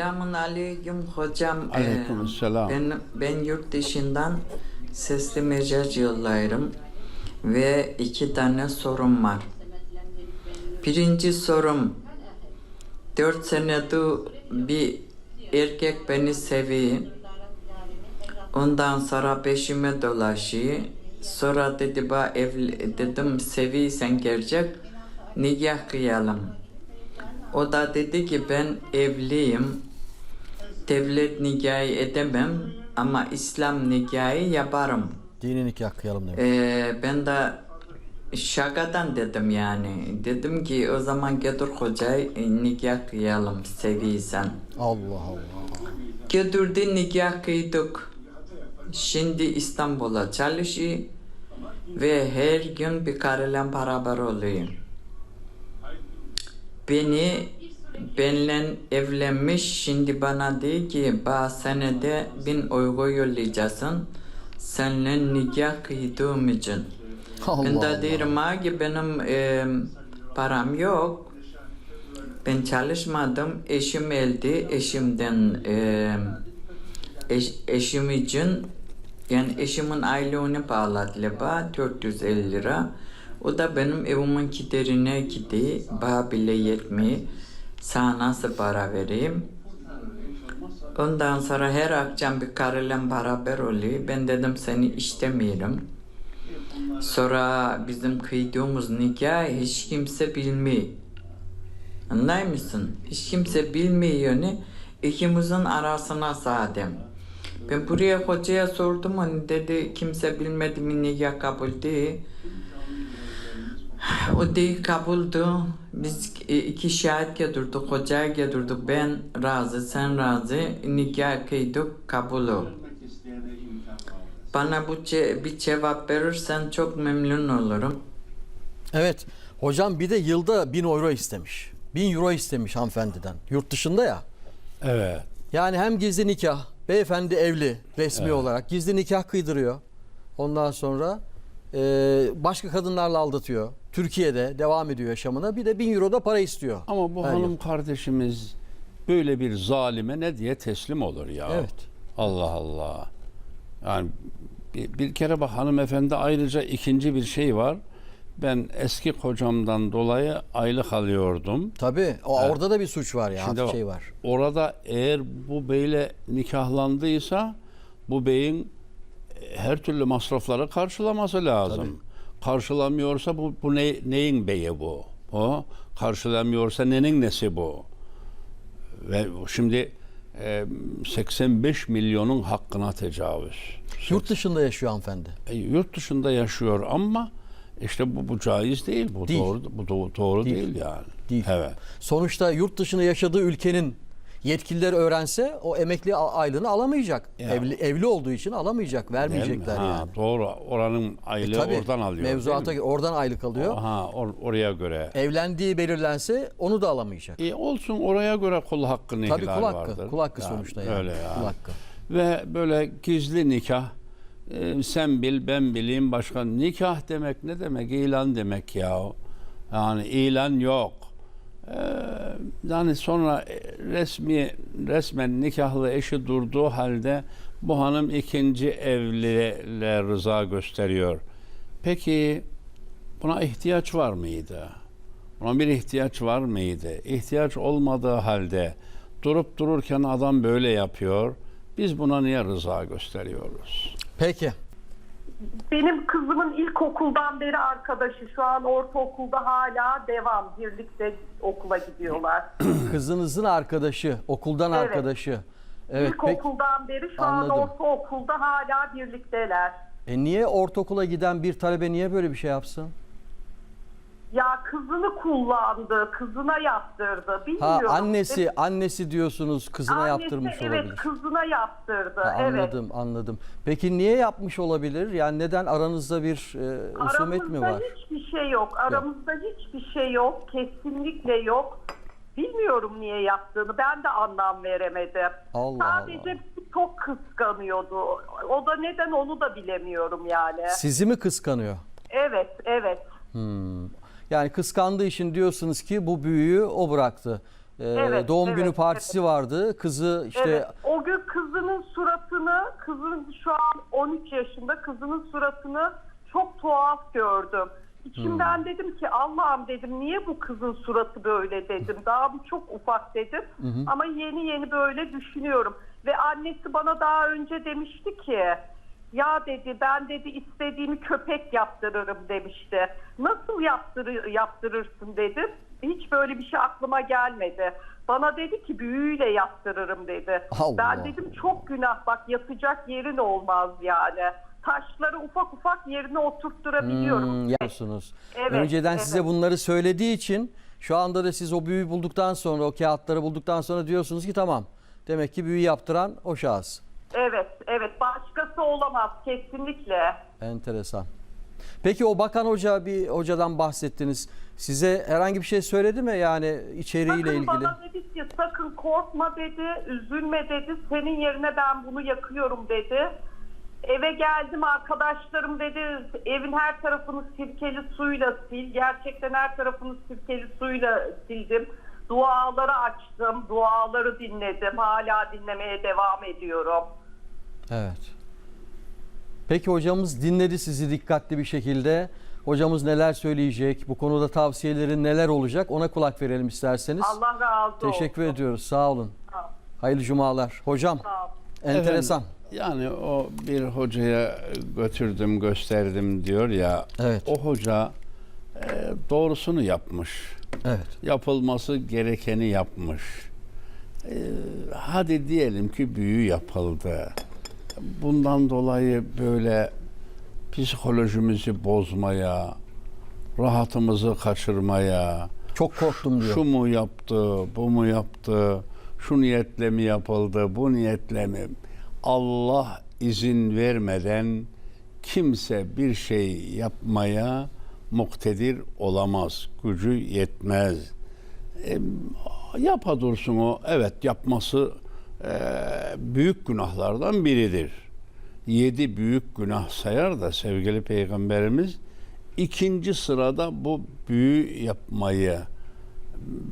Selamun aleyküm hocam. Ee, Aleykümselam. Ben, ben yurt dışından sesli mesaj yollarım ve iki tane sorum var. Birinci sorum, dört senedir bir erkek beni seviyor. Ondan sonra peşime dolaşıyor. Sonra dedi ba evli, dedim seviysen gerçek nikah kıyalım. O da dedi ki ben evliyim. Devlet nikahı edemem ama İslam nikahı yaparım. Dini nikah kıyalım demiş. Ee, ben de şakadan dedim yani. Dedim ki o zaman getir hocayı e, nikah kıyalım seviysen. Allah Allah. Götürdü nikah kıydık. Şimdi İstanbul'a çalışıyor ve her gün bir karıyla beraber oluyor. Beni benimle evlenmiş şimdi bana diyor ki bazı senede bin euro yollayacaksın seninle nikah kıydığım için. Allah ben de ha ki benim e, param yok. Ben çalışmadım. Eşim elde. Eşimden e, eş, eşim için yani eşimin aylığını bağladılar bana 450 lira. O da benim evimin giderine gidiyor. Bana bile yetmiyor. Sana nasıl para vereyim? Ondan sonra her akşam bir karıyla beraber oluyor. Ben dedim seni istemiyorum. Sonra bizim kıydığımız nikah hiç kimse bilmiyor. Anlay mısın? Hiç kimse bilmiyor ne? İkimizin arasına sadem. Ben buraya hocaya sordum hani dedi kimse bilmedi mi nikah kabul değil. O değil kabuldü. Biz e, iki şahit getirdik, hocaya getirdik. Ben razı, sen razı. Nikah kıydık, kabul ol. Bana bu ce- bir cevap verirsen çok memnun olurum. Evet. Hocam bir de yılda 1000 euro istemiş. 1000 euro istemiş hanımefendiden. Yurt dışında ya. Evet. Yani hem gizli nikah, beyefendi evli resmi olarak gizli nikah kıydırıyor. Ondan sonra e, başka kadınlarla aldatıyor. Türkiye'de devam ediyor yaşamına. Bir de 1000 euro da para istiyor. Ama bu Her hanım yıl. kardeşimiz böyle bir zalime ne diye teslim olur ya? Evet. Allah Allah. Yani bir, bir kere bak hanımefendi ayrıca ikinci bir şey var. Ben eski kocamdan dolayı aylık alıyordum. Tabii. O, Evet. Orada da bir suç var ya. Şimdi şey var. Orada eğer bu beyle nikahlandıysa bu beyin e, her türlü masrafları karşılaması lazım. Karşılamıyorsa bu, bu ne, neyin beyi bu? O karşılamıyorsa nenin nesi bu? Ve şimdi e, 85 milyonun hakkına tecavüz. Yurt dışında yaşıyor hanımefendi. E, yurt dışında yaşıyor ama işte bu, bu caiz değil. Bu Değil. doğru bu doğru, doğru Değil. değil. yani. Değil. Evet. Sonuçta yurt dışında yaşadığı ülkenin yetkilileri öğrense o emekli aylığını alamayacak. Ya. Evli, evli olduğu için alamayacak, vermeyecekler Ha, yani. Doğru. Oranın E aylığı tabii, oradan alıyor. Mevzuata oradan aylık alıyor. Aha, or- oraya göre. Evlendiği belirlense onu da alamayacak. E olsun oraya göre kul hakkı Tabii ihlal kul hakkı. vardır. Kul hakkı Yani sonuçta yani. Öyle ya. Kul hakkı. Ve böyle gizli nikah e, sen bil ben bileyim başka nikah demek ne demek ilan demek ya yani ilan yok E, yani sonra e, resmi resmen nikahlı eşi durduğu halde bu hanım ikinci evliliğe rıza gösteriyor. Peki buna ihtiyaç var mıydı? Buna bir ihtiyaç var mıydı? İhtiyaç olmadığı halde durup dururken adam böyle yapıyor biz buna niye rıza gösteriyoruz? Peki. Benim kızımın ilkokuldan beri arkadaşı şu an ortaokulda hala devam birlikte okula gidiyorlar. Kızınızın arkadaşı, okuldan Evet. arkadaşı. Evet. İlkokuldan beri şu Anladım. an ortaokulda hala birlikteler. E niye ortaokula giden bir talebe niye böyle bir şey yapsın? Ya kızını kullandı, kızına yaptırdı. Ha Bilmiyorum. annesi, annesi diyorsunuz kızına Annesi, yaptırmış evet, olabilir. kızına yaptırdı. Ha, evet. anladım, anladım. Peki niye yapmış olabilir? Yani neden aranızda bir e, husumet mi Aramızda var? hiçbir şey yok. Aramızda hiçbir şey yok. Kesinlikle yok. Bilmiyorum niye yaptığını. Ben de anlam veremedim. Allah Sadece çok kıskanıyordu. O da neden onu da bilemiyorum yani. Sizi mi kıskanıyor? Evet, evet. Hmm. Yani kıskandığı için diyorsunuz ki bu büyüyü o bıraktı. Ee, Evet, doğum evet, günü partisi vardı. Kızı işte Evet. O gün kızının suratını, kızın şu an 13 yaşında, kızının suratını çok tuhaf gördüm. İçimden Hmm. dedim ki Allah'ım dedim niye bu kızın suratı böyle dedim. Daha bu çok ufak dedim. Ama yeni yeni böyle düşünüyorum. Ve annesi bana daha önce demişti ki ya dedi ben dedi istediğimi köpek yaptırırım demişti. Nasıl yaptırır, yaptırırsın dedim. Hiç böyle bir şey aklıma gelmedi. Bana dedi ki büyüyle yaptırırım dedi. Allah. Ben dedim çok günah bak yatacak yerin olmaz yani. Taşları ufak ufak yerine oturtturabiliyorum. Hmm, yapıyorsunuz. Evet, Önceden evet. size bunları söylediği için şu anda da siz o büyüyü bulduktan sonra o kağıtları bulduktan sonra diyorsunuz ki tamam. Demek ki büyü yaptıran o şahıs. Evet, evet. Başkası olamaz kesinlikle. Enteresan. Peki o bakan hoca bir hocadan bahsettiniz. Size herhangi bir şey söyledi mi yani içeriğiyle Sakın ilgili? bana dedi ki sakın korkma dedi, üzülme dedi. Senin yerine ben bunu yakıyorum dedi. Eve geldim arkadaşlarım dedi evin her tarafını sirkeli suyla sil. Gerçekten her tarafını sirkeli suyla sildim. Duaları açtım, duaları dinledim. Hala dinlemeye devam ediyorum. Evet. Peki hocamız dinledi sizi dikkatli bir şekilde. Hocamız neler söyleyecek? Bu konuda tavsiyelerin neler olacak? Ona kulak verelim isterseniz. Allah razı olsun. Teşekkür ediyoruz. Sağ olun. Sağ Hayırlı cumalar. Hocam sağ enteresan. Efendim, yani o bir hocaya götürdüm gösterdim diyor ya. Evet. O hoca e, doğrusunu yapmış. Evet. Yapılması gerekeni yapmış. E, hadi diyelim ki büyü yapıldı. Bundan dolayı böyle psikolojimizi bozmaya, rahatımızı kaçırmaya, Çok korktum diyor. şu mu yaptı, bu mu yaptı, şu niyetle mi yapıldı, bu niyetle mi? Allah izin vermeden kimse bir şey yapmaya muktedir olamaz, gücü yetmez. E, yapa dursun o, evet yapması büyük günahlardan biridir. Yedi büyük günah sayar da sevgili peygamberimiz ikinci sırada bu büyü yapmayı,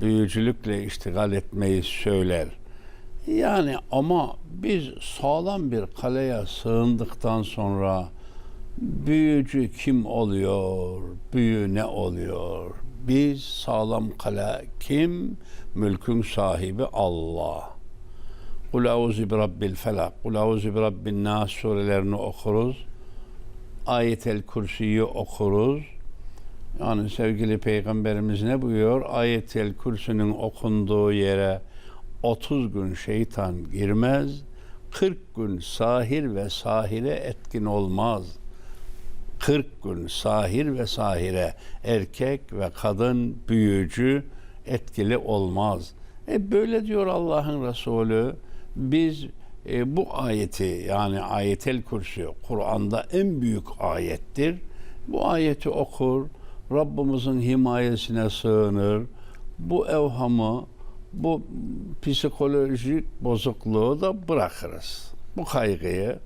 büyücülükle iştigal etmeyi söyler. Yani ama biz sağlam bir kaleye sığındıktan sonra büyücü kim oluyor, büyü ne oluyor? Biz sağlam kale kim? Mülkün sahibi Allah. Kul auzu bi rabbil felak, kul auzu bi rabbin nas surelerini okuruz. Ayetel Kürsi'yi okuruz. Yani sevgili peygamberimiz ne buyuruyor? Ayetel Kürsü'nün okunduğu yere 30 gün şeytan girmez. 40 gün sahir ve sahire etkin olmaz. 40 gün sahir ve sahire erkek ve kadın büyücü etkili olmaz. E böyle diyor Allah'ın Resulü. Biz e, bu ayeti yani ayetel kürsü Kur'an'da en büyük ayettir. Bu ayeti okur, Rabbimizin himayesine sığınır. Bu evhamı, bu psikolojik bozukluğu da bırakırız. Bu kaygıyı,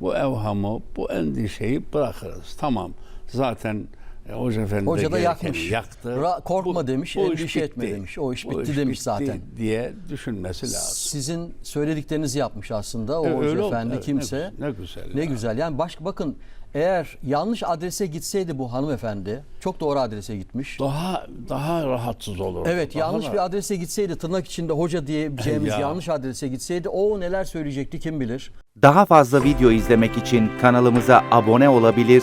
bu evhamı, bu endişeyi bırakırız. Tamam. Zaten e, Hoca Efendi Hoca da yakmış. Yaktı. Ra- korkma demiş, iş endişe etme demiş. O iş bitti demiş zaten. diye düşünmesi lazım. Sizin söylediklerinizi yapmış aslında o E, hoca oldu. efendi Evet, kimse. Ne, güzel. Ne ya. güzel. Yani baş, bakın eğer yanlış adrese gitseydi bu hanımefendi çok doğru adrese gitmiş. Daha daha rahatsız olur. Evet Daha yanlış rahat- bir adrese gitseydi tırnak içinde hoca diyebileceğimiz Ya. yanlış adrese gitseydi o neler söyleyecekti kim bilir. Daha fazla video izlemek için kanalımıza abone olabilir,